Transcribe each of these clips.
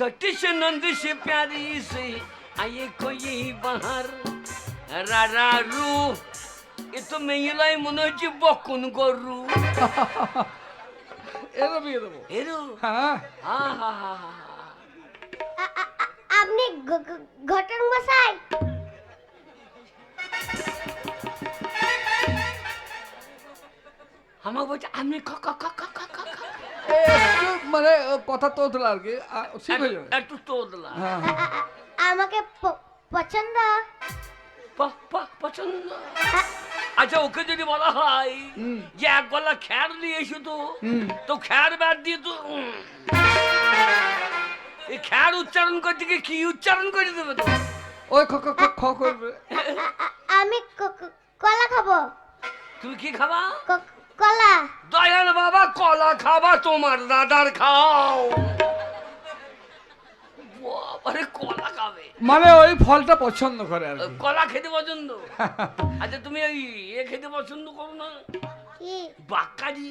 छोटी से नंद से प्यारी से आइए कोई बाहर রারা রু এ তো মেয়েলাই মনে হচ্ছে বকুন গরু এরও বিয়ে দেবো এরু হ্যাঁ হা হা হা হা আ- আ- আ- আপনি গ- গ- ঘটক মশাই আমার বলছে আমি ক ক ক ক ক ক ক। এ, একটু মানে কথা তো তোলা আর কি। ঠিক হয়ে যাবে। একটু তোদলা হ্যাঁ আ- আমাকে পছন্দ। পছন্দ। আচ্ছা ওকে যদি বলা হয় যে এক গলা খ্যার দিয়ে এসো তো তো খ্যার ব্যাট দিয়ে তো এই খ্যার উচ্চারণ করতে গিয়ে কি উচ্চারণ করে দেবে তো? ওই খ খ খ খ করবে। আমি কলা খাব। তুমি কি খাবা? কলা। বাবা কলা খাবা তোমার দাদার খাও। বাবারে কলা খাবে। মানে ওই ফলটা পছন্দ করে আর কলা খেতে পছন্দ? আচ্ছা তুমি ওই এ খেতে পছন্দ করো না। বাক্কারি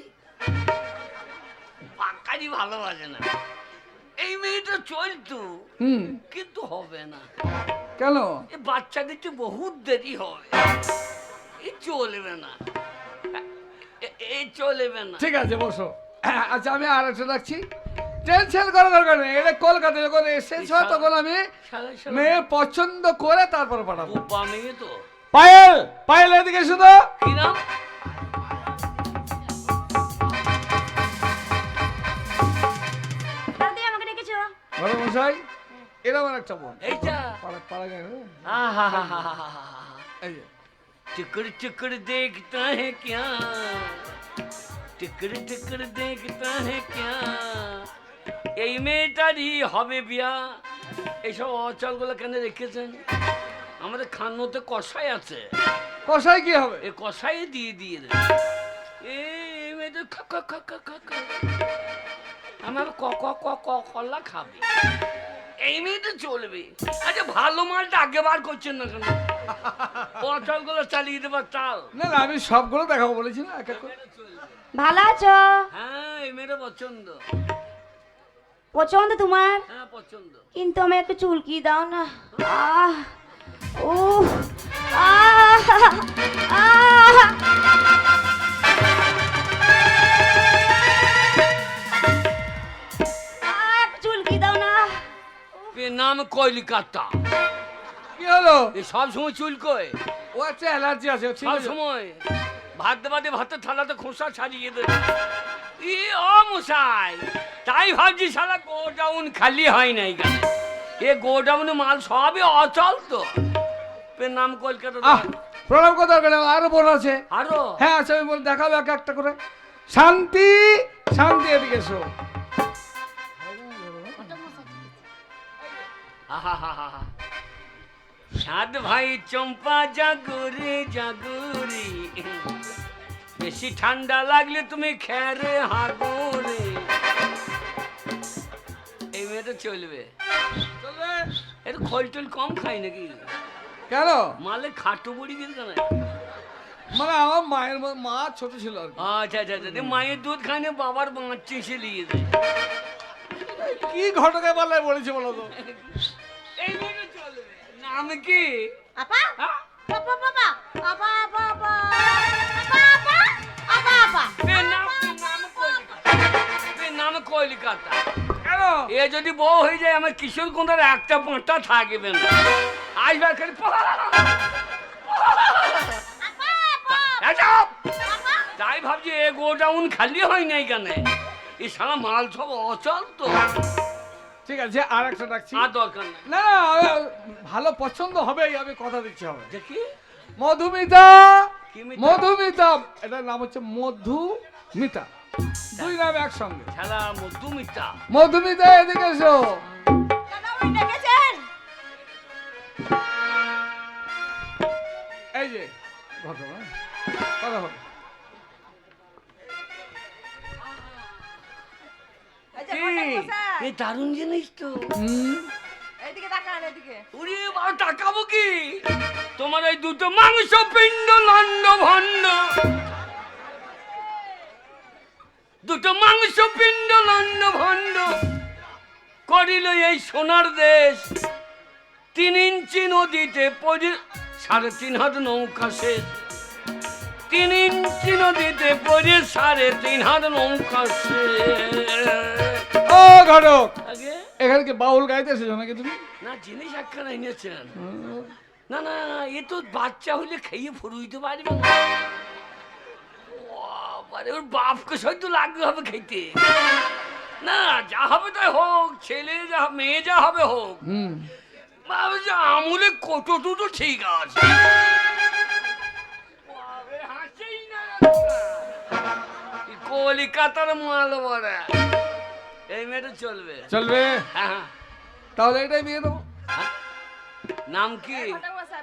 বাক্কারি ভালোবাসে না। এই মেয়েটা চলতো কিন্তু হবে না। কেন? এ বাচ্চা দিতে বহুত দেরি হবে এ চলবে না। চলবে না। ঠিক আছে বসো। আচ্ছা আমি আর একটা রাখছি। টেনশন করা দরকার নেই এটা কলকাতা যখন এসেছ তখন আমি মেয়ে পছন্দ করে তারপর পাঠাবো। পায়েল পায়েল এদিকে শুধু কি নাম? ঘরে মশাই এরকম একটা বোন। এইটা? পাড়া পাড়া গেল এই চুকুর চুকুর হ্যাঁ টিকড় টিকড় দেখতে ক্যা? এই মেয়েটারই হবে বিয়া। এইসব অচলগুলো কেন রেখেছেন? আমাদের খানোতে কষাই আছে। কষাই কি হবে? এই কষাই দিয়ে দিয়ে দেবে এই মেয়েদের আমার ক ক ক ক কলা খাবে। এই মেয়েটা চলবে। আচ্ছা ভালো মালটা আগে বার করছেন না কেন? অচলগুলো চালিয়ে দেবার চাল। না না আমি সবগুলো দেখাবো বলেছি না এক এক করে। ভালো আছো? হ্যাঁ এই মেয়েটা পছন্দ। পছন্দ তোমার? হ্যাঁ পছন্দ। কিন্তু আমি একটু চুলকি দাও না। আহ ও আহ নাম কলিকাতা কি হলো? এ সব সময় চুলকোয় ও একটা অ্যালার্জি আছে ঠিক সব আছে। সময়? ভাত দেবাতে ভাতের থালাতে খোসা ছাড়িয়ে দেবে ই ও মশাই তাই ভাবছি সারা গোডাউন খালি হয় নাই কেন? এ গোডাউনে মাল সবই অচল তো। নাম কলকাতা আহ প্রণাম কথা দরকার নেই, আরও বোন আছে। আরও? হ্যাঁ আছে আমি বল দেখাবো এক একটা করে। শান্তি শান্তি এদিকে এসো। আহাহাহা। সাত ভাই চম্পা জাগরে জাগরে। বেশি ঠান্ডা লাগলে তুমি খেরে হাগরে। এই মেয়েটা চলবে চলবে? এটা খোল টোল কম খাই নাকি? কেন? মালে খাটো বুড়ি গেল কেন? মানে আমার মায়ের মা ছোট ছিল আর আচ্ছা আচ্ছা আচ্ছা মায়ের দুধ খায় না বাবার বাঁচছে সে নিয়ে যায় কি ঘটকে পাল্লায় বলেছে বলো তো? এই মেয়েটা চলবে। নাম কি? আপা হ্যাঁ? আপা বাবা আপা আপা আপা আপা আপা আপা আপা এ নাম নাম নাম কলিকাতা। কেন? এ যদি বউ হয়ে যায় আমার কিশোর কুমার একটা পাঁচটা থাকবে না। আসবার খালি তাই ভাবছি এ গোডাউন খালি হয় নাই কেন? এই সারা মাল সব অচল তো। ঠিক আছে আর একটা ডাকছি আর দরকার নাই। না না ভালো পছন্দ হবে আমি কথা দিচ্ছি হবে। দেখি মধুমিতা? মধুমিতা এটার নাম হচ্ছে মধুমিতা। দুই নাম একসঙ্গে। খেলা মধুমিতা। মধুমিতা এদিকে এসো। এই যে ঘটনা। কথা হবে। কি? এ দারুণ জিনিস তো। এইদিকে তাকান এদিকে উড়ে বাবা টাকাবো কি? তোমার এই দুটো মাংস পিণ্ড লন্ড ভণ্ড। দুটো মাংস পিণ্ড লন্ড ভণ্ড। করিল এই সোনার দেশ। তিন ইঞ্চি নদীতে পড়ে সাড়ে তিন হাত নৌকা শেষ। তিন ইঞ্চি নদীতে পড়ে সাড়ে তিন হাত নৌকা শেষ। ঘটক। আগে? এখানে কি বাউল গাইতে এসেছ নাকি তুমি? না জিনিস একখানা এনেছেন না না এ তো বাচ্চা খেয়ে ফুরুইতে পারবে না। বাবারে, ওর বাপকে সহ্য হবে খেতে। না যা হবে তাই হোক ছেলে যা মেয়ে যা হবে হোক। বাবা যে আমলে কটো টুটো ঠিক আছে। কলিকাতার মাল বড়া এই মেয়েটা চলবে। চলবে? হ্যাঁ। হ্যাঁ তাহলে এটাই বিয়ে দেবো। হ্যাঁ। নাম কি?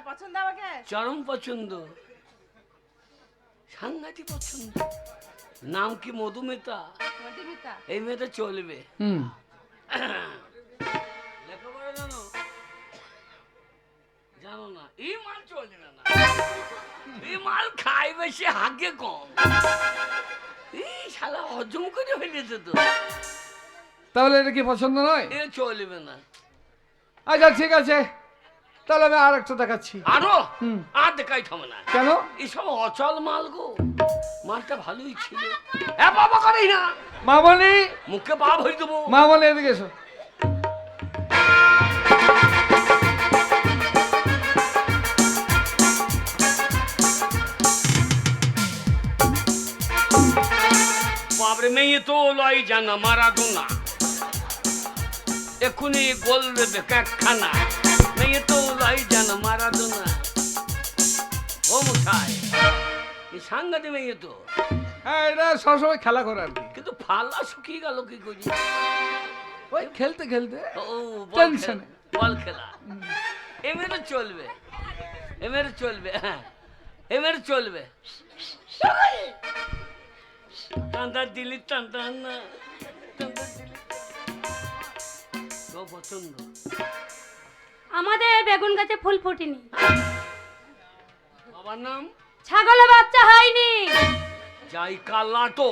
পছন্দ আমাকে? চরম পছন্দ। সাংঘাতিক পছন্দ। নাম কি মধুমিতা? এই মেয়েটা চলবে। হুম। লেখাপড়া জানো? জানো না। এই মাল চলবে না। এই মাল খাই বেশি হাগে কম। এই শালা হজম করে ফেলেছে তো। তাহলে এটা কি পছন্দ নয়? এ চলবে না। আচ্ছা ঠিক আছে। তাহলে আমি আর একটা দেখাচ্ছি। আরও। আর দেখাই থামে না। কেন? এসব অচল মাল গো। মালটা ভালোই ছিল। হ্যাঁ বাবা করেই না। মামনি! মুখে বাপ হয়ে দেবো। মামনি এদিকে এসো। বাবরে মেয়ে তো লয় জানা মারাদোনা এক্ষুনি গোল দেবে কাকখানা মেয়ে তো লয় জানা মারাদোনা। ও মুঠাই এই সাংঘাতিক মেয়ে তো। হ্যাঁ এটা সবসময় খেলা করে আর কি। কিন্তু ফালা শুকিয়ে গেল কি করি? ওই খেলতে খেলতে ও বল খেলা বল খেলা। এমএর চলবে এমএর চলবে হ্যাঁ এমএর চলবে। টান্তা দিলি টান্তা না। টান্তা দিলি। পছন্দ। আমাদের বেগুন গাছে ফুল ফোটেনি। বাবার নাম? ছাগলে বাচ্চা হয়নি। যাই কাল্লাটো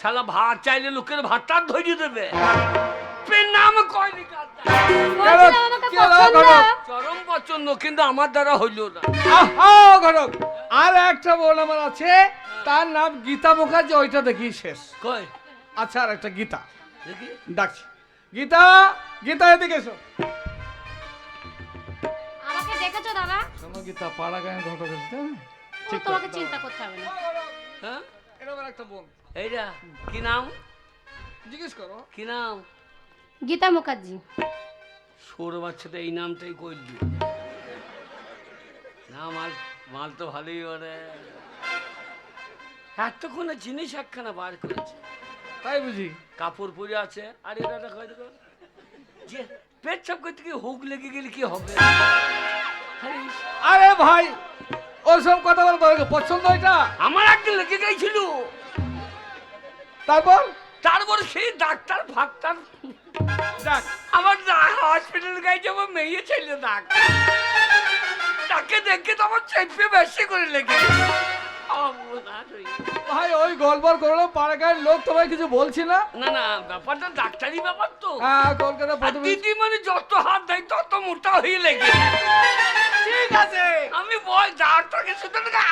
শালা ভাত চাইলে লোকের ভাতটা ধরিয়ে দেবে। নাম কয়নি কালটা? চরম পছন্দ কিন্তু আমার দ্বারা হইল না। আহা ঘটক। আর একটা বোন আমার আছে তার নাম গীতা মুখার্জি ওইটা দেখি শেষ। কয় আচ্ছা আর একটা গীতা। দেখি। ডাকছি। গীতা গীতা এদিকে এসো। আমাকে দেখেছ দাদা? শোনো গীতা পাড়া গায়ে ঘটক এসেছে ঠিক তোমাকে চিন্তা করতে হবে না। হ্যাঁ? আমার একটা বোন এইটা কি নাম? জিজ্ঞেস করো। কি নাম? গীতা মুখার্জি। সৌর বাচ্চাটা এই নামটাই করলি। না মাল মাল তো ভালোই ওরে। এতক্ষণে জিনিস একখানা বার করেছে। তাই বুঝি? কাপড় পরে আছে। আর এটা দেখো দেখো। যে পেট চাপ করতে কি হুক লেগে গেলে কি হবে? আরে, ভাই ওসব কথা বলব না, পছন্দ এটা? আমার একদিন লেগে গেছিল। তারপর? তারপর সেই ডাক্তার ফাক্তার। ডাক আমার হসপিটাল গেছে আমার মেয়ে ছিল ডাক্তার তাকে দেখে তো আমার চেপে বেশি করে লেগে হয়ে। ভাই ওই গল্পর করল পাড়া লোক তোমায় কিছু বলছি না? না না ব্যাপারটা ডাক্তারি ব্যাপার তো। হ্যাঁ কলকাতা প্রথমে দিদি মানে যত হাত দেয় তত মোটা হয়ে লেগে ঠিক আছে। আমি বল ডাক্তারকে শুধু না।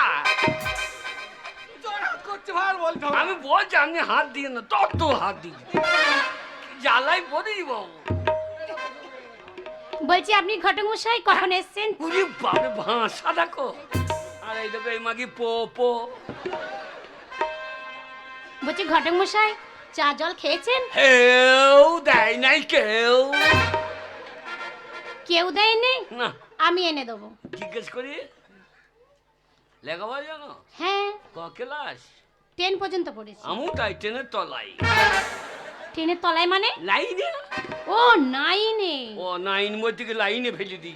আমি বলছি আপনি হাত দিয়ে না তত হাত দিয়ে জ্বালাই পড়ি বাবু। বলছি আপনি ঘটমশাই কখন এসছেন? পুরি বাপরে ভাষা দেখো আর এই দেখো এই মাগি পো পো। বলছি ঘটমশাই চা জল খেয়েছেন? হেউ দেয় নাই কেউ। কেউ দেয়নি? না। আমি এনে দেবো। জিজ্ঞেস করি? লেখাপড়া জানো? হ্যাঁ। ক ক্লাস? টেন পর্যন্ত পড়েছি। আমু তাই ট্রেনের তলাই ট্রেনের তলায় মানে? লাইনে? ও নাইনে। ও নাইন মধ্যে লাইনে ফেলে দিই।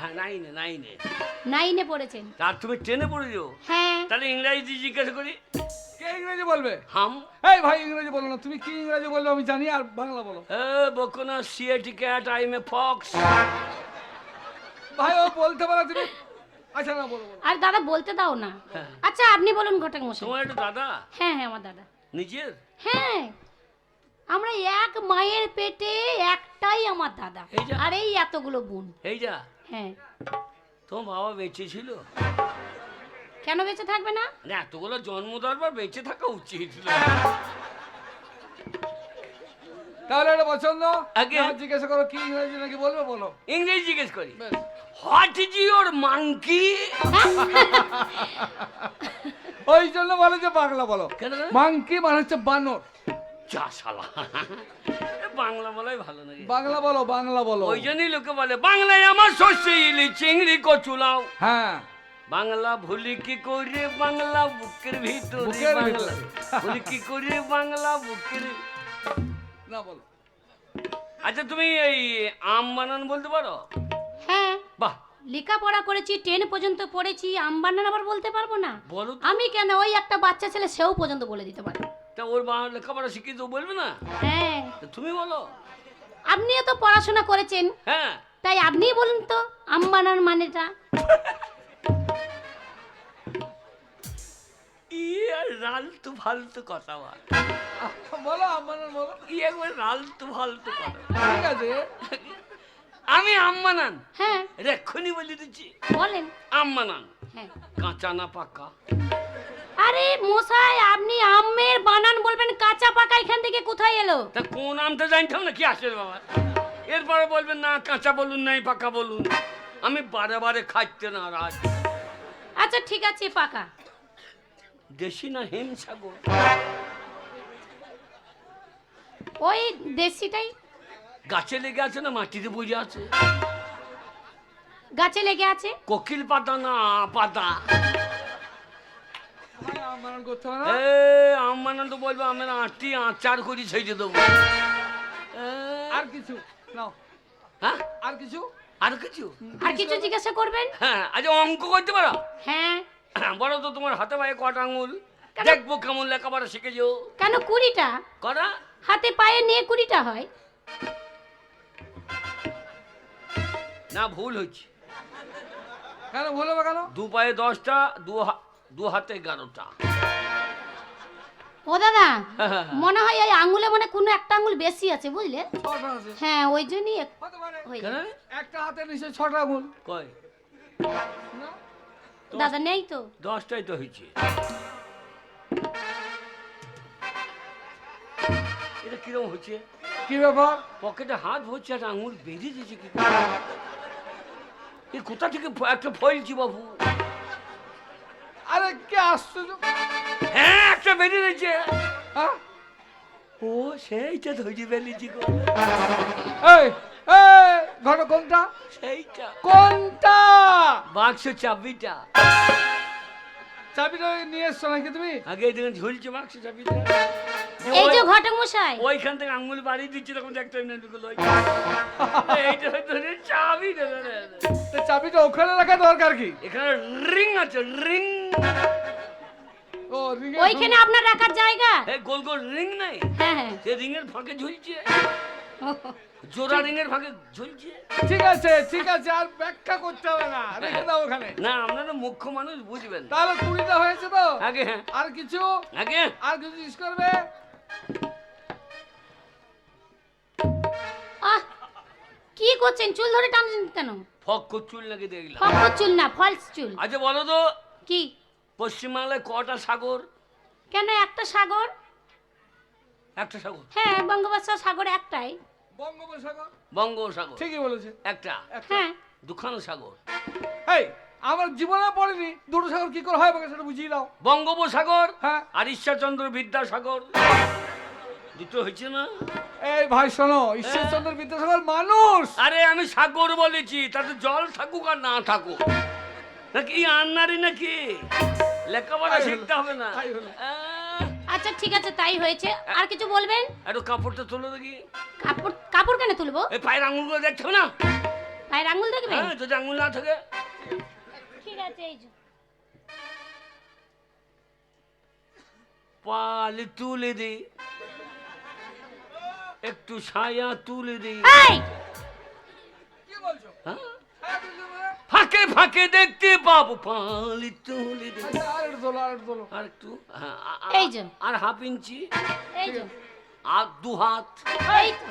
হ্যাঁ নাইনে নাইনে। নাইনে পড়েছেন। তার তুমি ট্রেনে পড়েছো হ্যাঁ। তাহলে ইংরাজি জিজ্ঞাসা করি। কে ইংরেজি বলবে? হাম। এই ভাই ইংরেজি বলো না। তুমি কি ইংরেজি বলবে আমি জানি আর বাংলা বলো। এ বকনা C A T cat I am a fox ভাই ও বলতে পারো তুমি। আচ্ছা না বলো। আর দাদা বলতে দাও না। হ্যাঁ। আচ্ছা আপনি বলুন ঘটক মশাই। তোমার একটা দাদা? হ্যাঁ হ্যাঁ আমার দাদা। নিজের? হ্যাঁ। আমরা এক মায়ের পেটে একটাই আমার দাদা। এই যা। আর এই এতগুলো বোন। এই যা। হ্যাঁ। তোমার বাবা বেঁচে ছিল? কেন বেঁচে থাকবে না? না এতগুলো জন্ম দেওয়ার পর বেঁচে থাকা উচিত তাহলে এটা পছন্দ? আগে। জিজ্ঞাসা করো কি ইংরেজি নাকি বলবে বলো। ইংরেজি জিজ্ঞেস করি। হোয়াট ইজ ইউর মাংকি ওই জন্য বলে যে বাংলা বলো। মাংকি মানে হচ্ছে বানর। যা শালা। বাংলা বলাই ভালো নাকি? বাংলা বলো বাংলা বলো। ওই জন্যই লোকে বলে বাংলায় আমার শস্য ইলি চিংড়ি কচুলাও হ্যাঁ। বাংলা ভুলি কি করে বাংলা বুকের ভিতরে বাংলা। ভুলি কি করে বাংলা বুকের না বলো। আচ্ছা তুমি এই আম বানান বলতে পারো? হ্যাঁ। বাহ। লেখাপড়া করেছি টেন পর্যন্ত পড়েছি আম বানান আবার বলতে পারব না? বলো আমি কেন ওই একটা বাচ্চা ছেলে সেও পর্যন্ত বলে দিতে পারে? তা ওর বাংলা লেখাপড়া শিখিয়ে তো বলবে না? হ্যাঁ। তুমি বলো। আপনিও তো পড়াশোনা করেছেন। হ্যাঁ। তাই আপনিই বলুন তো আমবানার মানেটা। ইয়ে রালতু ফালতু কথা বল। বলো বলো। ই একবার রালতু ফালতু কথা ঠিক আছে। আমি আম বানান হ্যাঁ রেক্ষুনি বলে দিচ্ছি। বলেন। আম বানান হ্যাঁ। কাঁচা না পাকা। আরে মশাই আপনি আমের বানান বলবেন কাঁচা পাকা এখান থেকে কোথায় এলো? তা কোন আমটা জানতাম না? কি আসে রে বাবা। এরপরে বলবেন না কাঁচা বলুন নাই পাকা বলুন। আমি বারে বারে খাইতে না রাজ আচ্ছা ঠিক আছে পাকা। দেশি না হিমসাগর? ওই দেশিটাই। গাছে লেগে আছে না মাটিতে বুঝে আছে? গাছে লেগে আছে? কোকিল পাতা না পাতা? আমরণ করতে হবে না? এ তো বলব আমি আটটি আচার করি ছেড়ে দেবো। আর কিছু? নাও। হ্যাঁ? আর কিছু? আর কিছু? আর কিছু জিজ্ঞাসা করবেন? হ্যাঁ আচ্ছা অঙ্ক করতে পারো? হ্যাঁ। বলো তো তোমার হাতে পায়ে কটা আঙুল? দেখব কেমন লেখাপড়া শিখেছো। কেন কুড়িটা? করা হাতে পায়ে নিয়ে কুড়িটা হয়। না ভুল হচ্ছে কেন বলবে কেন? দু পায়ে দশটা দু হা- দু হাতে এগারোটা ও দাদা হ্যাঁ, মনে হয় এই আঙুলে মানে কোনো একটা আঙুল বেশি আছে বুঝলে? হ্যাঁ ওই জন্যই গেছে। একটা হাতে নিচে ছটা আঙুল। কয়? না? দাদা নেই তো। দশটাই তো হয়েছে। এটা কিরম হচ্ছে? কি ব্যাপার? পকেটে হাত ভরছে একটা আঙুল বেরিয়ে দিয়েছে কি এ কোথা থেকে একটা ফয়েলছি বাবু? আরে কে আশ্চর্য হ্যাঁ একটা বেরিয়ে দিয়েছে। হ্যাঁ? ও সেইটা ধৈর্য বেরিয়েছি গো। এই এই ঘর কোনটা? সেইটা। কোনটা? বাক্স চাবিটা। চাবিটা নিয়ে এসছো নাকি তুমি? আগে দেখুন ঝুলছে বাক্স চাবিটা। এই যে ঘটক মশাই। ওইখান থেকে আঙুল বাড়িয়ে দিচ্ছি তখন দেখতে নেগুলো এইটা ধরে চাবি। তো চাবিটা ওখানে রাখা দরকার কি? এখানে রিং আছে রিং। ওইখানে আপনার রাখার জায়গা? এই গোল গোল রিং নাই? হ্যাঁ হ্যাঁ। সে রিং এর ফাঁকে ঝুলছে। জোড়া রিং এর ফাঁকে ঝুলছে। ঠিক আছে ঠিক আছে আর ব্যাখ্যা করতে হবে না। রেখে দাও ওখানে। না আপনারা মুখ্য মানুষ বুঝবেন। তাহলে কুড়িটা হয়েছে তো। আগে হ্যাঁ। আর কিছু? আগে। আর কিছু জিজ্ঞেস করবে? আহ কি করছেন? চুল ধরে টানছেন কেন? ফক চুল নাকি দেখলাম। ফকর চুল না ফলস চুল। আচ্ছা বলো তো কি? পশ্চিমবাংলায় কটা সাগর? কেন একটা সাগর? একটা সাগর? হ্যাঁ বঙ্গোপসাগর সাগর একটাই। বঙ্গোপসাগর? বঙ্গোপসাগর। ঠিকই বলেছে। একটা। একটা। হ্যাঁ। দুখানো সাগর। এই আমার জীবনে পড়েনি। দুটো সাগর কি করে হয় আমাকে সেটা বুঝিয়ে দাও। বঙ্গোপসাগর হ্যাঁ। আর ঈশ্বরচন্দ্র বিদ্যাসাগর। দুটো হয়েছে না? এই ভাই শোনো ঈশ্বরচন্দ্র বিদ্যাসাগর মানুষ। আরে আমি সাগর বলেছি তাতে জল থাকুক আর না থাকুক। নাকি আন্নারি নাকি? লেখাপড়া শিখতে হবে না। তাই হলো। আহ, আচ্ছা ঠিক আছে তাই হয়েছে। আর কিছু বলবেন? একটু কাপড়টা তোলো দেখি। কাপড় কাপড় কেন তুলবো? এই পায়ের আঙুলগুলো দেখছ না? পায়ের আঙুল দেখবেন? হ্যাঁ যদি আঙুল না থাকে। ঠিক আছে এই যে। পাল তুলে দে। একটু ছায়া তুলে দে এই! কি বলছো? হ্যাঁ? ফাঁকে ফাঁকে দেখতে পাবো পাল তুলে দে আচ্ছা, আর একটু আর একটু তোলো। আর একটু হ্যাঁ, এই যে। আর হাফ ইঞ্চি এই যে। আর দু হাত। এই তো।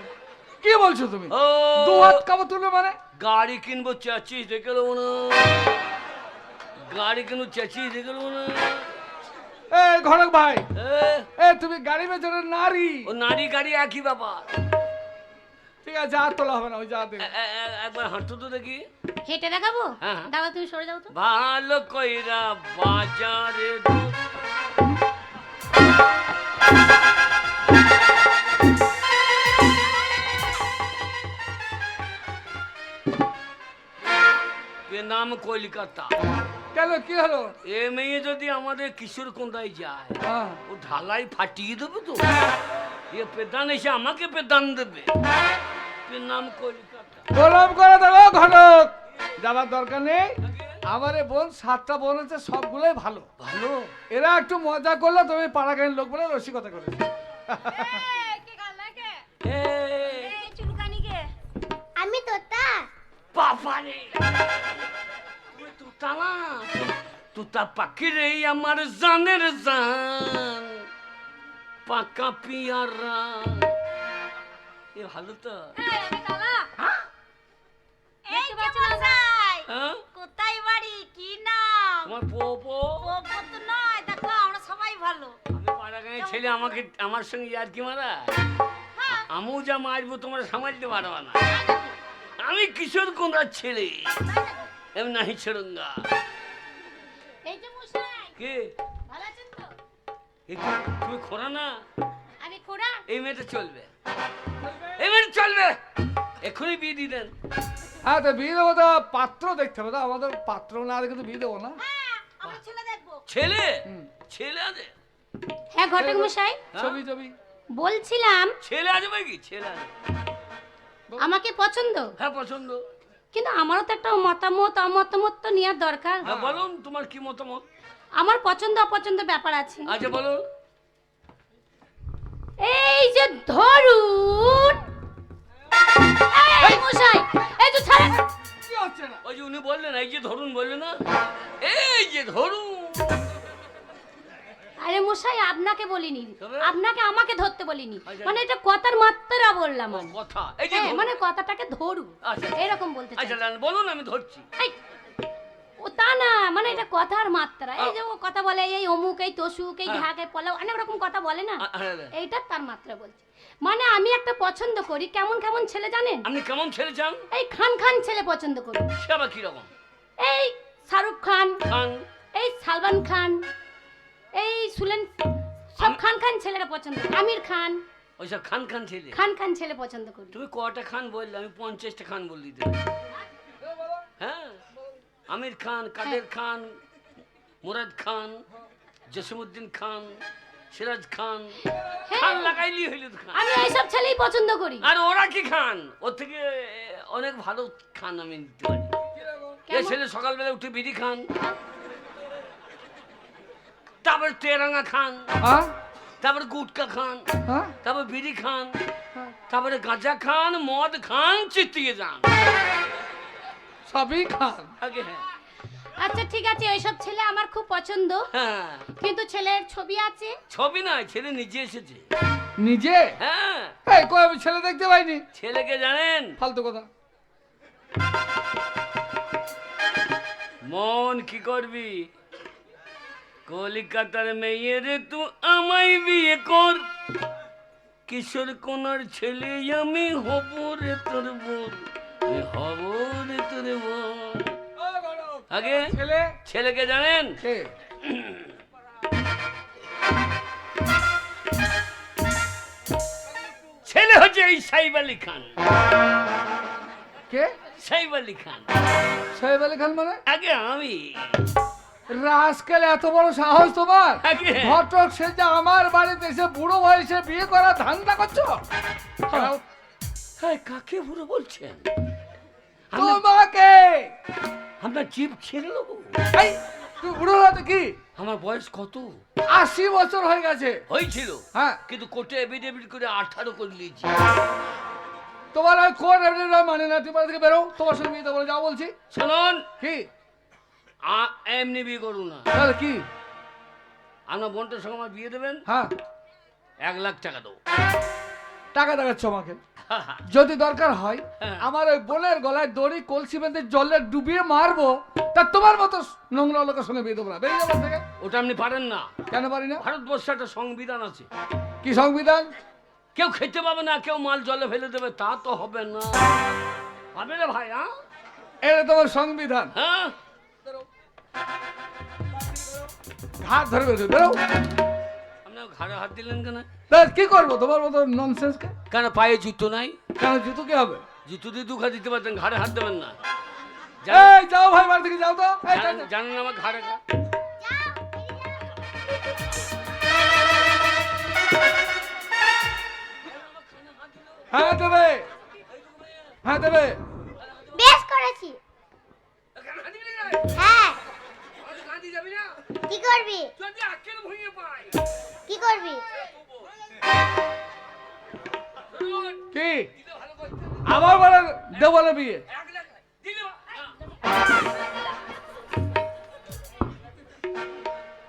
কি বলছো তুমি? ও! দু হাত কাপড় তুলবে মানে? গাড়ি কিনবো চাচিস দেখে নেব না। গাড়ি কিনবো চাচিস দেখে নেব না। এই ঘটক ভাই। এ, এ তুমি গাড়ি বেচনের নারী। ও নারী গাড়ি একই ব্যাপার। ঠিক আছে আর তোলা হবে না ওই যা দে এ- এ- এ- একবার হাঁটু তো দেখি। হেঁটে দেখাবো? হ্যাঁ। দাদা তুমি সরে যাও তো। ভালো কইরা বাজারে নাম কলকাতা। কেন কি হলো? এ মেয়ে যদি আমাদের কিশোর কোন্দায় যায় হ্যাঁ। ও ঢালাই ফাটিয়ে দেবে তো? এ পেদান এসে আমাকে পেদান দেবে। নাম কলকাতা। গোলাম করে দেবো ঘটক যাবার দরকার নেই। আমার এ বোন সাতটা বোন আছে সবগুলোই ভালো। ভালো? এরা একটু মজা করলে তুমি পাড়াগাঁয়ের লোক বলে রসিকতা করেছে। এ, আমি তোতা। বাবারে। তুই তুতা না তুতা পাখি রে আমার জানের জান। পাকা পিয়ারা। এ ভালো তো। হ্যাঁ? কোথায় বাড়ি? কি নাম? তোমার পোপো ওপো তো নয়। দেখো আমরা সবাই ভালো। আমি পাড়া গাঁয়ের ছেলে আমাকে আমার সঙ্গে ইয়ার কি মারা? আমিও যা মারবো তোমরা সামালতে পারবা না। আমি কিশোর কোনার ছেলে। এমন নাহি ছেড়ঙ্গা। এই যে মশাই। কে? ভালো আছেন তো? তুমি খোরা না? আমি খোড়া। এই মেয়েটা চলবে। এই মেয়েটা চলবে। এক্ষুনি বিয়ে দিয়ে দেন। হ্যাঁ তো বিয়ে দেবো তো পাত্র দেখতে হবে তো আমাদের পাত্র না দেখে তো বিয়ে দেবো না। ছেলে ছেলে? আছে? হ্যাঁ ঘটক মশাই। হ্যাঁ? ছবি ছবি। বলছিলাম ছেলে আছে ভাই কি? ছেলে আছে। আমাকে পছন্দ? হ্যাঁ পছন্দ। কিন্তু আমারও তো একটা মতামত অমতামত তো নেওয়ার দরকার। হ্যাঁ বলুন তোমার কি মতামত? আমার পছন্দ অপছন্দ ব্যাপার আছে। আচ্ছা বলো। এই যে ধরুন। এই মশাই ছাড়েন। ওই যে উনি বললেন এই যে ধরুন বললেন না? এই যে ধরুন। আরে মশাই আপনাকে বলিনি। আপনাকে আমাকে ধরতে বলিনি। আচ্ছা। মানে এটা কথার মাত্রা বললাম কথা। এই যে হ্যাঁ মানে কথাটাকে ধরু। আচ্ছা। এরকম বলতে আচ্ছা বলুন আমি ধরছি। ও তা না মানে এটা কথার মাত্রা। এই যে ও কথা বলে এই অমুক এই তসুক এই হ্যাঁ। ঢাকে পলাও অনেক রকম কথা বলে না? হ্যাঁ, হ্যাঁ। এইটা তার মাত্রা বলছে। মানে আমি একটা পছন্দ করি। কেমন কেমন ছেলে জানেন? আপনি কেমন ছেলে চান? এই খান খান ছেলে পছন্দ করি। সে আবার কীরকম? এই শাহরুখ খান। খান। এই সালমান খান। এই সুলেন সব খান খান ছেলেরা পছন্দ আমির খান। ওইসব খান খান ছেলে। খান খান ছেলে পছন্দ করি। তুমি কটা খান বললে? আমি পঞ্চাশটা খান বল দিতে হ্যাঁ? আমির খান কাদের খান মুরাদ খান জসিমুদ্দিন খান সিরাজ খান। খান লাগাইলি হইল খান। আমি এইসব ছেলেই পছন্দ করি। আর ওরা কি খান? ওর থেকে অনেক ভালো খান আমি দিতে পারি। ছেলে সকালবেলা উঠে বিড়ি খান। তারপর তেরাঙ্গা খান তারপর গুটকা খান তারপর বিড়ি খান। তারপরে গাঁজা খান মদ খান চিতিয়ে যান সবই খান আগে হ্যাঁ আচ্ছা ঠিক আছে ওইসব ছেলে আমার খুব পছন্দ হ্যাঁ কিন্তু ছেলের ছবি আছে ছবি নয় ছেলে নিজে এসেছে নিজে হ্যাঁ এই কই আমি ছেলে দেখতে পাইনি ছেলেকে জানেন ফালতু কথা মন কি করবি কলিকাতার মেয়ের তু আমায় বিয়ে কর। কিশোর কোনার ছেলে আমি হব রে তোর বোন হব রে তোর বোন। আগে ছেলে? ছেলেকে জানেন? ছেলে হচ্ছে এই সাইব আলী খান। কে? সাইব আলী খান। সাইব আলী খান মানে? আগে আমি। রাজকাল এত বড় সাহস তোমার? ঘটক সে যে আমার বাড়িতে এসে বুড়ো বয়সে বিয়ে করা ধান্দা করছ? হ্যাঁ। কাকে বুড়ো বলছেন? তোমাকে! আমরা জিপ ছেড়ে নেব তুই বুড়ো হলো কি? আমার বয়স কত? আশি বছর হয়ে গেছে। হয়েছিল? হ্যাঁ। কিন্তু কোর্টে এভিডেভিট করে আঠারো করে নিয়েছি তোমার ওই কোন এমনি মানে না তুমি থেকে বেরো তোমার সঙ্গে বিয়ে দেবো যাও বলছি। শুনুন। কি? এমনি বিয়ে করুন না। তাহলে কি? আপনার বোনটার সঙ্গে আমার বিয়ে দেবেন? হ্যাঁ। এক লাখ টাকা দেবো। টাকা দেখাচ্ছ আমাকে? যদি দরকার হয় হ্যাঁ। আমার ওই বোনের গলায় দড়ি কলসি বেঁধে জলে ডুবিয়ে মারবো তা তোমার মতো নোংরা লোকের সঙ্গে বিয়ে দেবো না। বেরিয়ে যাব থেকে ওটা আপনি পারেন না। কেন পারি না? ভারতবর্ষে একটা সংবিধান আছে। কি সংবিধান? কেউ খেতে পাবে না কেউ মাল জলে ফেলে দেবে তা তো হবে না। পাবে রে ভাই হ্যাঁ? এটা তোমার সংবিধান। হ্যাঁ? হাত ধরে বেরো বেরো। আপনি ঘাড়ে হাত দিলেন কেন? তা কি করব? তোমার মতো ননসেন্সকে কেন পায়ে জুতো নাই? কেন জুতো কি হবে? জুতো দিয়ে দুখা দিতে পারতেন ঘাড়ে হাত দেবেন না। এই যাও ভাই বাড়ি থেকে যাও তো। জানেন- আমার ঘাড়ে হ্যাঁ দেবে। হ্যাঁ দেবে। বেশ করেছি। হ্যাঁ। কি করবি? কি করবি? কি? আবার বলে দেবো না বিয়ে?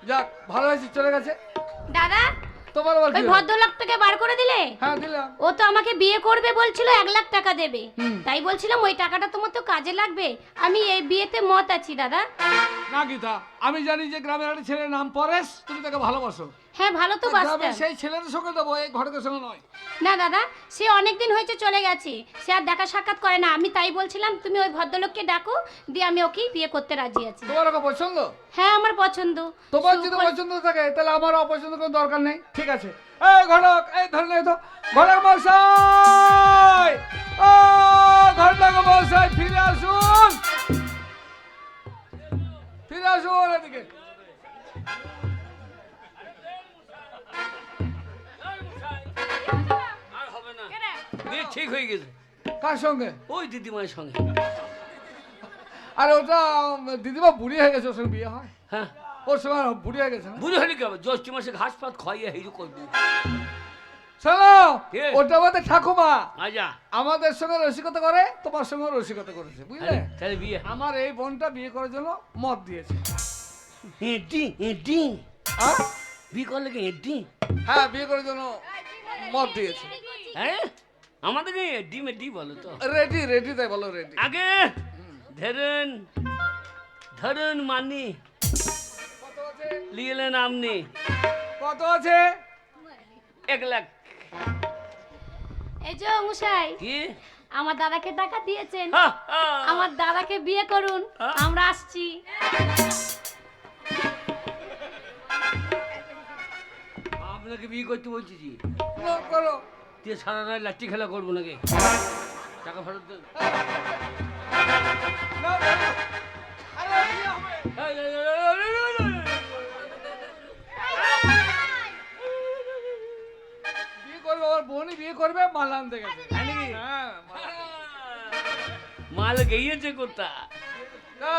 যাক ভালো হয়েছে চলে গেছে। দাদা তোমার আবার ওই কি হলো? ভদ্রলোকটাকে বার করে দিলে? হ্যাঁ দিলাম। ও তো আমাকে বিয়ে করবে বলছিল এক লাখ টাকা দেবে। তাই বলছিলাম ওই টাকাটা তোমার তো কাজে লাগবে। আমি এই বিয়েতে মত আছি দাদা। না গীতা আমি জানি যে গ্রামের একটা ছেলের নাম পরেশ তুমি তাকে ভালোবাসো। হ্যাঁ ভালো তো বাঁচতাম সেই ছেলের সঙ্গে দেবো এই ঘটকের সঙ্গে নয়। না দাদা সে অনেক দিন হয়েছে চলে গেছে। সে আর দেখা সাক্ষাৎ করে না। আমি তাই বলছিলাম তুমি ওই ভদ্রলোককে ডাকো দিয়ে আমি ওকেই বিয়ে করতে রাজি আছি। তোমার ওকে পছন্দ? হ্যাঁ আমার পছন্দ। তোমার যদি পছন্দ থাকে তাহলে আমার অপছন্দ কোনো দরকার নেই। ঠিক আছে। এই ঘটক এই ধরে নে তো। ঘটক মশাই ও ঘটক মশাই ফিরে আসুন। ফিরে আসুন এদিকে। বিয়ে ঠিক হয়ে গেছে। কার সঙ্গে? ওই দিদিমায়ের সঙ্গে। আর ওটা দিদিমা বুড়ি হয়ে গেছে ওর সঙ্গে বিয়ে হয়? হ্যাঁ। ওর সঙ্গে বুড়ি হয়ে গেছে বুড়ি হলে কি হবে জ্যৈষ্ঠ মাসে ঘাস পাত খাইয়ে হেজু করব। শোনো? ওটা আমাদের ঠাকুমা। আমাদের সঙ্গে রসিকতা করে তোমার সঙ্গে রসিকতা করেছে বুঝলে? তাহলে বিয়ে। আমার এই বোনটা বিয়ে করার জন্য মত দিয়েছে। এডি এডি বিয়ে করলে কি এডি হ্যাঁ বিয়ে করার জন্য মত দিয়েছে। হ্যাঁ? আমাদের এডি মেডি বলো তো। রেডি রেডি তাই বলো রেডি আগে ধরেন ধরুন মানি। কত লিয়েলেন আপনি কত আছে? এক লাখ। এই যে মশাই কি? আমার দাদাকে টাকা দিয়েছেন। আমার দাদাকে বিয়ে করুন? আমরা আসছি। আপনাকে বিয়ে করতে বলছি করো দিয়ে সারা রাত লাঠি খেলা করব নাকি? টাকা ফেরত বোনই বিয়ে করবে মাল আনতে গেছে। হ্যাঁ মাল- গেইয়েছে কোথা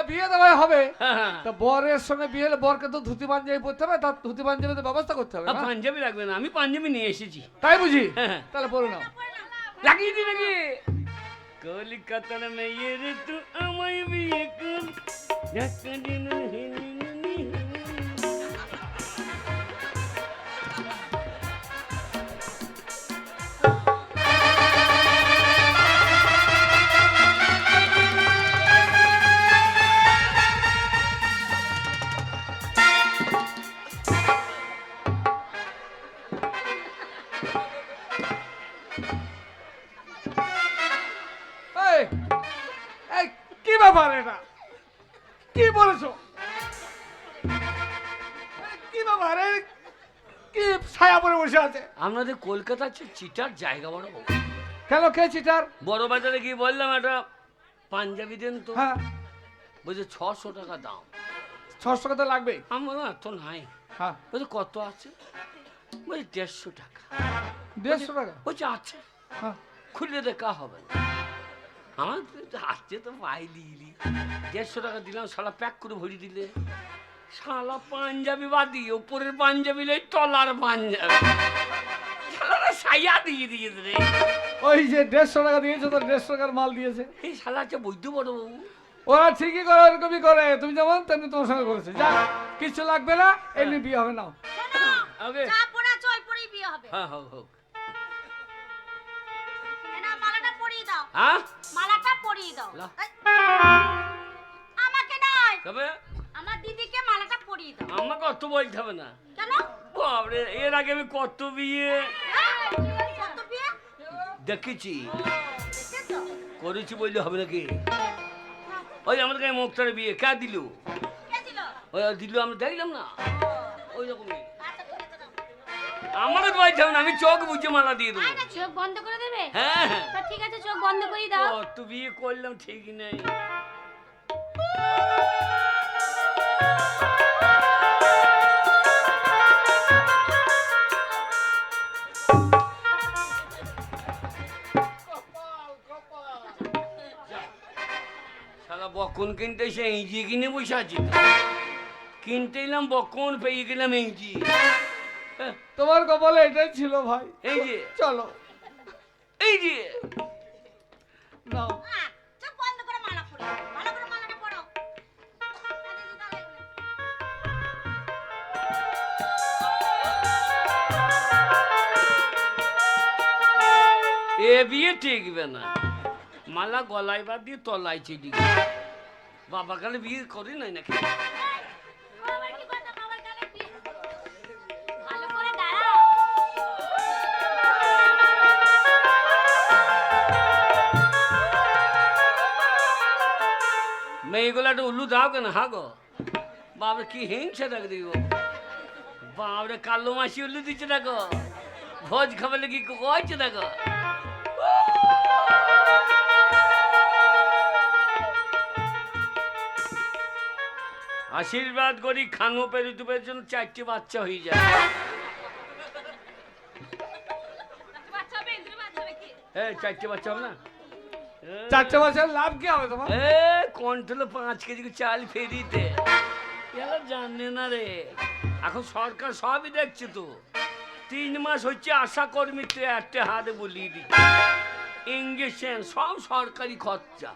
বিয়ে দেওয়াই হবে। হ্যাঁ, বরের সঙ্গে বিয়ে হলে বরকে তো ধুতি পাঞ্জাবি পরতে হবে তার ধুতি পাঞ্জাবি তো ব্যবস্থা করতে হবে হ্যাঁ, পাঞ্জাবি লাগবে না আমি পাঞ্জাবি নিয়ে এসেছি। তাই বুঝি? হ্যাঁ। তাহলে পড়ো নাও। লাগিয়ে দি নাকি কলিকাতার মেয়ে রে তু আমায় বিয়ে কর। ব্যাপার এটা কি বলেছ? কি ব্যাপার? এই কি ছায়া পরে বসে আছে? আপনাদের কলকাতা হচ্ছে চিটার জায়গা বড় কেন কে চিটার? বড় বাজারে গিয়ে বললাম একটা পাঞ্জাবি দেন তো। হ্যাঁ। বলছে ছশো টাকা দাম। ছশো টাকা তো লাগবেই। আমার না এত নাই। হ্যাঁ। বলছে কত আছে? বলছে দেড়শো টাকা। দেড়শো টাকা? বলছে আছে। হ্যাঁ। খুলে দেখা হবে না। আমার তো হাতে তো পাই দিলি। দেড়শো টাকা দিলাম শালা প্যাক করে ভরি দিলে। শালা পাঞ্জাবি বাদি ওপরের পাঞ্জাবি লই তলার পাঞ্জাবি। শালারা সাইয়া দিয়ে দিয়েছে রে। ওই যে দেড়শো টাকা দিয়েছ তো দেড়শো টাকার মাল দিয়েছে। এই শালা হচ্ছে বৈদ্য বড় বাবু ওরা ঠিকই করে এরকমই করে। তুমি যেমন তেমনি তোমার সঙ্গে করেছে। যা কিছু লাগবে না এমনি বিয়ে হবে না ওকে। যা পড়া চল বিয়ে হবে। হ্যাঁ হোক হোক হ্যাঁ? মালাটা পরিয়ে দাও। আমাকে নয়। তবে? আমার দিদিকে মালাটা পরিয়ে দাও। আমাকে অত বলতে হবে না? কেন? বাবরে এর আগে আমি কত বিয়ে? হ্যাঁ, কত বিয়ে? দেখেছি। করেছি বললে হবে নাকি? ওই আমাদের গায়ে মুখটারে বিয়ে। কে দিল? ওই দিল আমরা দেখলাম না? ওই রকমই। আচ্ছা, আমাকে বলতে হবে না আমি চোখ বুঝে মালা দিয়ে দেবো। চোখ বন্ধ করে দেবে হ্যাঁ। হ্যাঁ তা ঠিক আছে চোখ বন্ধ করে দাও। কত বিয়ে করলাম ঠিকই নেই। বকন কিনতে সে ইঞ্জি কিনে বসে আছি। কিনতে এলাম বকন পেয়ে গেলাম ইঞ্জি। হ্যাঁ, তোমার কপালে এটাই ছিল ভাই। এই যে। চলো। এই যে নাও এ বিয়ে টিকবে না। মালা গলায় বাদ দিয়ে তলায় চিডি বাবা কালে বিয়ে করি নাই নাকি? মেয়েগুলো একটা উল্লু দাও কেন হা গো বাবা কি হিংসা দেখ দিব বাবরে কালো মাসি উল্লু দিচ্ছে দেখো ভোজ খাবার কি কয়েছে দেখো আশীর্বাদ করি খানো পেরিতুপের জন্য চারটি বাচ্চা হয়ে যায় হ্যাঁ চারটে বাচ্চা হবে না চারটে বছর লাভ কি হবে তোমার? এ কন্ট্রোলে পাঁচ কেজি চাল ফেরিতে। এরা জানে না রে। এখন সরকার সবই দেখছে তো। তিন মাস হচ্ছে আশা কর্মীতে একটা হাতে বলিয়ে দিচ্ছে। ইঞ্জেকশন সব সরকারি খরচা।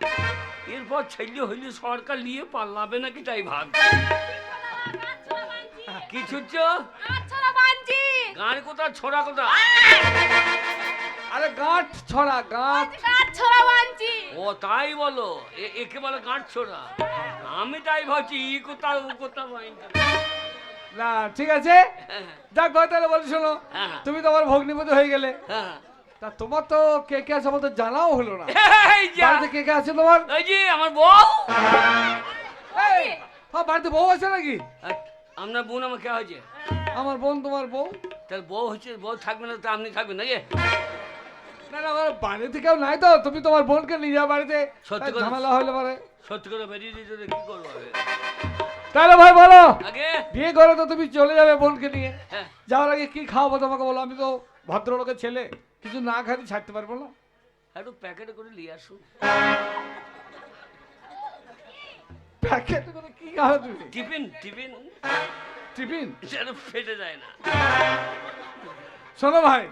এরপর ছেলে হইলে সরকার নিয়ে পাল্লাবে নাকি তাই ভাব কি ছুটছ আচ্ছা গান কোথা ছোড়া কোথা আরে গাঁট ছড়া গাঁট। কাজ ছড়া বাঞ্জি ও তাই বলো? এ- একে বলে গাঁট ছোড়া। আমি তাই ভাবছি ই কোথা ও কোথা বাইন না ঠিক আছে? যাক ভাই তাহলে বলি শোনো। হ্যাঁ। তুমি তো আমার ভগ্নিপতি হয়ে গেলে। হ্যাঁ তা তোমার তো কে কে আছে আমার তো জানাও হলো না। এই যা। বাড়িতে কে কে আছে তোমার? এই যে আমার বউ। এই, হ্যাঁ বাড়িতে বউ আছে নাকি? আর আপনার বোন আমার কে হয়েছে? আমার বোন তোমার বউ? তার বউ হচ্ছে বউ থাকবে না তো আপনি থাকবেন না না না আমার বাড়িতে কেউ নাই তো তুমি তোমার বোনকে নিয়ে যাও বাড়িতে। সত্যি করে? ঝামেলা হলে পারে। সত্যি করে বেরিয়ে দিতে কি করব? তাহলে ভাই বলো আগে? বিয়ে করে তো তুমি চলে যাবে বোনকে নিয়ে। হ্যাঁ। যাওয়ার আগে কি খাওয়াবো তোমাকে বলো আমি তো ভদ্রলোকের ছেলে। কিছু না খাইতে ছাড়তে পারব না। একটু প্যাকেটে করে নিয়ে আসুন প্যাকেট করে কি খাবে তুমি? Tiffin tiffin. টিফিন? যেন ফেটে যায় না। শোনো ভাই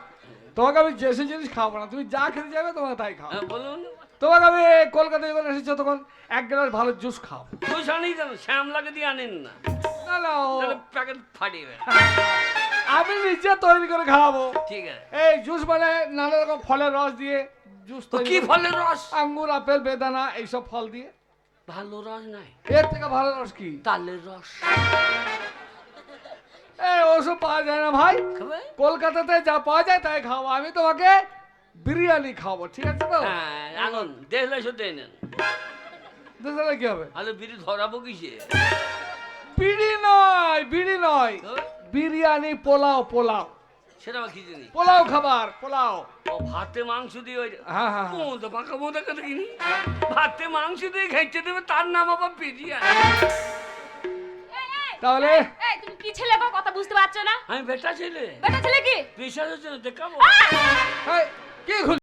তোমাকে আমি যে জিনিস খাওয়াবো না। তুমি যা খেতে যাবে তোমাকে তাই খাও হ্যাঁ, বলুন। তোমাকে আমি কলকাতায় যখন এসেছ তখন এক গ্লাস ভালো জুস খাও তুই জানি যেন শ্যামলাকে দিয়ে আনেন না। না না প্যাকেট ফাটিয়ে আমি নিজে তৈরি করে খাওয়াবো। ঠিক আছে। এই জুস মানে নানা রকম ফলের রস দিয়ে জুস তো তৈরি কি ফলের রস? আঙ্গুর আপেল বেদানা এইসব ফল দিয়ে। ভালো রস নাই। এর থেকে ভালো রস কি? তালের রস। ওসব পাওয়া যায় না ভাই। কলকাতাতে যা পাওয়া যায় তাই খাওয়াবো আমি তোমাকে বিরিয়ানি খাওয়াবো ঠিক আছে তো? হ্যাঁ আনন্দ দেখলে সত্যি নেন তাহলে কি হবে? আরে বিড়ি ধরাবো কিসে? বিড়ি নয় বিড়ি নয়। বিরিয়ানি পোলাও পোলাও। সেটা কি জানি পোলাও খাবার পোলাও। ও ভাতে মাংস দিয়ে ওই হ্যাঁ হ্যাঁ হ্যাঁ। তো পাকা মোদা কথা কিনি ভাতে মাংস দিয়ে খাইতে দেবে তার নাম আবার বিরিয়ানি। তাহলে? এই তুমি কি ছেলে গো কথা বুঝতে পারছ না? আমি বেটা ছেলে। বেটা ছেলে কি? বিশ্বাস হচ্ছে না দেখাবো। এই, কি খুল